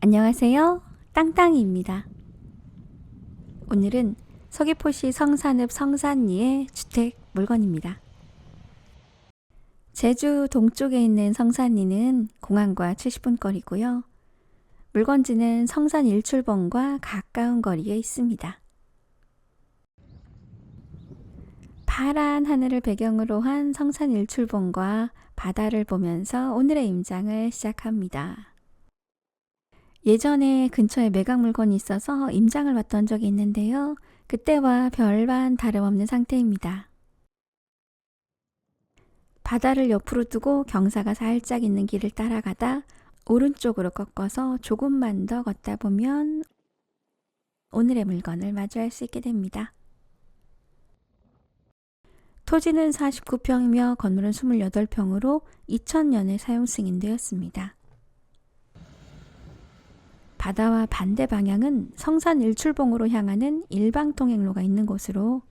안녕하세요. 땅땅이입니다. 오늘은 서귀포시 성산읍 성산리의 주택 물건입니다. 제주 동쪽에 있는 성산리는 공항과 70분 거리고요. 물건지는 성산 일출봉과 가까운 거리에 있습니다. 파란 하늘을 배경으로 한 성산 일출봉과 바다를 보면서 오늘의 임장을 시작합니다. 예전에 근처에 매각 물건이 있어서 임장을 왔던 적이 있는데요. 그때와 별반 다름없는 상태입니다. 바다를 옆으로 두고 경사가 살짝 있는 길을 따라가다 오른쪽으로 꺾어서 조금만 더 걷다 보면 오늘의 물건을 마주할 수 있게 됩니다. 토지는 49평이며 건물은 28평으로 2000년에 사용 승인되었습니다. 바다와 반대 방향은 성산 일출봉으로 향하는 일방 통행로가 있는 곳으로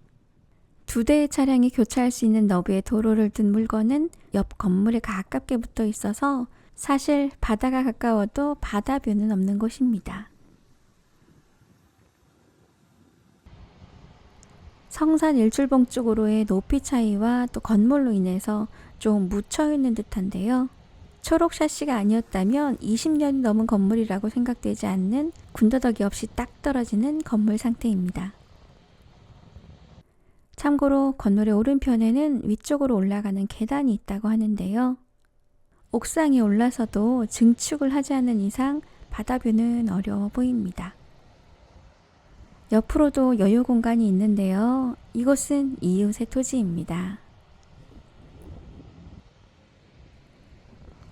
두 대의 차량이 교차할 수 있는 너비의 도로를 둔 물건은 옆 건물에 가깝게 붙어 있어서 사실 바다가 가까워도 바다뷰는 없는 곳입니다. 성산 일출봉 쪽으로의 높이 차이와 또 건물로 인해서 좀 묻혀 있는 듯한데요. 초록 샤시가 아니었다면 20년이 넘은 건물이라고 생각되지 않는 군더더기 없이 딱 떨어지는 건물 상태입니다. 참고로 건물의 오른편에는 위쪽으로 올라가는 계단이 있다고 하는데요. 옥상에 올라서도 증축을 하지 않는 이상 바다뷰는 어려워 보입니다. 옆으로도 여유 공간이 있는데요. 이곳은 이웃의 토지입니다.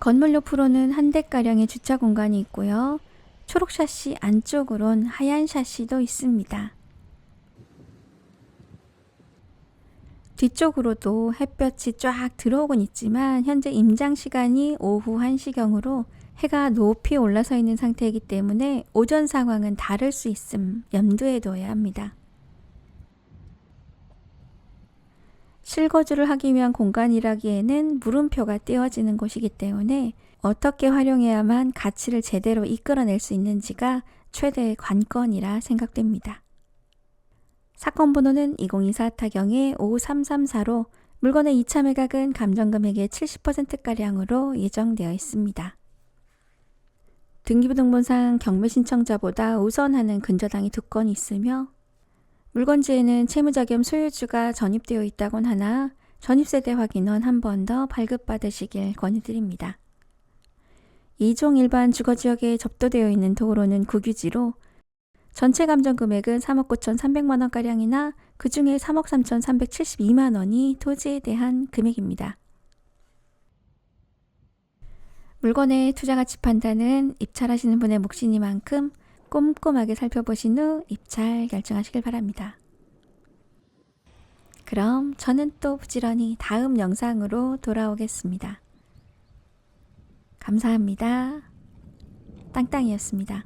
건물 옆으로는 한 대가량의 주차 공간이 있고요. 초록 샤시 안쪽으론 하얀 샤시도 있습니다. 뒤쪽으로도 햇볕이 쫙 들어오곤 있지만 현재 임장 시간이 오후 1시경으로 해가 높이 올라서 있는 상태이기 때문에 오전 상황은 다를 수 있음 염두에 둬야 합니다. 실거주를 하기 위한 공간이라기에는 물음표가 띄워지는 곳이기 때문에 어떻게 활용해야만 가치를 제대로 이끌어낼 수 있는지가 최대의 관건이라 생각됩니다. 사건 번호는 2024 타경의 53344로 물건의 2차 매각은 감정 금액의 70%가량으로 예정되어 있습니다. 등기부등본상 경매 신청자보다 우선하는 근저당이 두 건 있으며 물건지에는 채무자 겸 소유주가 전입되어 있다곤 하나 전입세대 확인원 한 번 더 발급받으시길 권유드립니다. 2종 일반 주거지역에 접도되어 있는 도로는 국유지로 전체 감정 금액은 3억 9천3백만 원가량이나 그 중에 3억 3천 372만 원이 토지에 대한 금액입니다. 물건의 투자 가치 판단은 입찰하시는 분의 몫이니만큼 꼼꼼하게 살펴보신 후 입찰 결정하시길 바랍니다. 그럼 저는 또 부지런히 다음 영상으로 돌아오겠습니다. 감사합니다. 땅땅이었습니다.